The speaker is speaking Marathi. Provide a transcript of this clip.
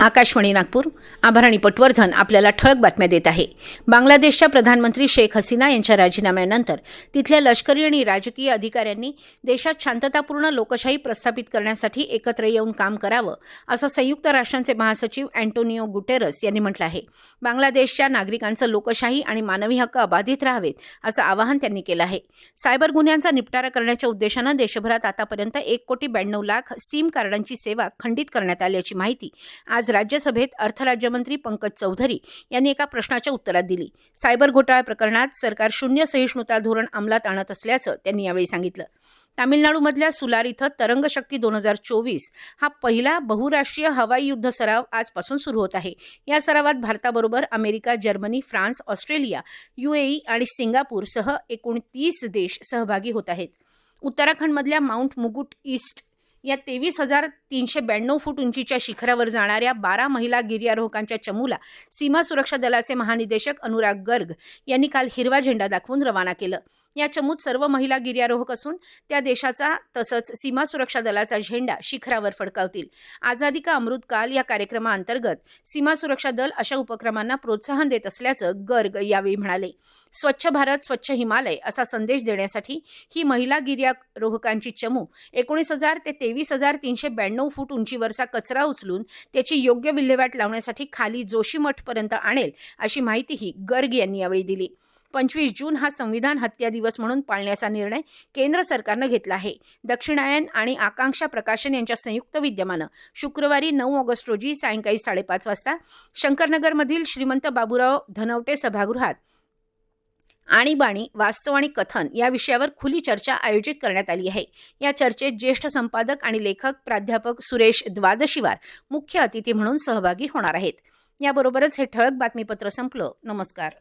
आकाशवाणी नागपूर. आभाराणी पटवर्धन आपल्याला ठळक बातम्या देत आहे. बांगलादेशच्या प्रधानमंत्री शेख हसीना यांच्या राजीनाम्यानंतर तिथल्या लष्करी आणि राजकीय अधिकाऱ्यांनी देशात शांततापूर्ण लोकशाही प्रस्थापित करण्यासाठी एकत्र येऊन काम करावं असं संयुक्त राष्ट्रांचे महासचिव अँटोनिओ गुटेरस यांनी म्हटलं आहे. बांगलादेशच्या नागरिकांचं लोकशाही आणि मानवी हक्क अबाधित राहावेत असं आवाहन त्यांनी केलं आहे. सायबर गुन्ह्यांचा निपटारा करण्याच्या उद्देशानं देशभरात आतापर्यंत एक कोटी ब्याण्णव लाख सिम कार्डांची सेवा खंडित करण्यात आल्याची माहिती आज आज राज्यसभेत अर्थराज्यमंत्री पंकज चौधरी यांनी एका प्रश्नाच्या उत्तरात दिली. सायबर घोटाळा प्रकरणात सरकार शून्य सहिष्णुता धोरण अंमलात आणत असल्याचं त्यांनी यावेळी सांगितलं. तामिळनाडूमधल्या सुलार इथं तरंग शक्ती दोन हजार चोवीस हा पहिला बहुराष्ट्रीय हवाई युद्ध सराव आजपासून सुरू होत आहे. या सरावात भारताबरोबर America Germany France Australia UAE आणि सिंगापूरसह एकूण तीस देश सहभागी होत आहेत. उत्तराखंडमधल्या माउंट मुकुट ईस्ट या तेवीस हजार तीनशे ब्याण्णव फूट उंचीच्या शिखरावर जाणाऱ्या बारा महिला गिर्यारोहकांच्या चमूला सीमा सुरक्षा दलाचे महानिदेशक अनुराग गर्ग यांनी काल हिरवा झेंडा दाखवून रवाना केलं. या चमूत सर्व महिला गिर्यारोहक असून त्या देशाचा तसंच सीमा सुरक्षा दलाचा झेंडा शिखरावर फडकावतील. आझादी का अमृत काल या कार्यक्रमाअंतर्गत सीमा सुरक्षा दल अशा उपक्रमांना प्रोत्साहन देत असल्याचं गर्ग यावेळी म्हणाले. स्वच्छ भारत स्वच्छ हिमालय असा संदेश देण्यासाठी ही महिला गिर्यारोहकांची चमू एकोणीस हजार ते तेवीस हजार तीनशे ब्याण्णव फूट उंचीवरचा कचरा उचलून त्याची योग्य विल्हेवाट लावण्यासाठी खाली जोशीमठपर्यंत आणेल अशी माहितीही गर्ग यांनी यावेळी दिली. पंचवीस जून हा संविधान हत्या दिवस म्हणून पाळण्याचा निर्णय केंद्र सरकारनं घेतला आहे. दक्षिणायन आणि आकांक्षा प्रकाशन यांच्या संयुक्त विद्यमानं शुक्रवारी नऊ ऑगस्ट रोजी सायंकाळी साडेपाच वाजता शंकरनगरमधील श्रीमंत बाबूराव धनवटे सभागृहात आणीबाणी वास्तव आणि कथन या विषयावर खुली चर्चा आयोजित करण्यात आली आहे. या चर्चेत ज्येष्ठ संपादक आणि लेखक प्राध्यापक सुरेश द्वादशीवार मुख्य अतिथी म्हणून सहभागी होणार आहेत. याबरोबरच हे ठळक बातमीपत्र संपलं. नमस्कार.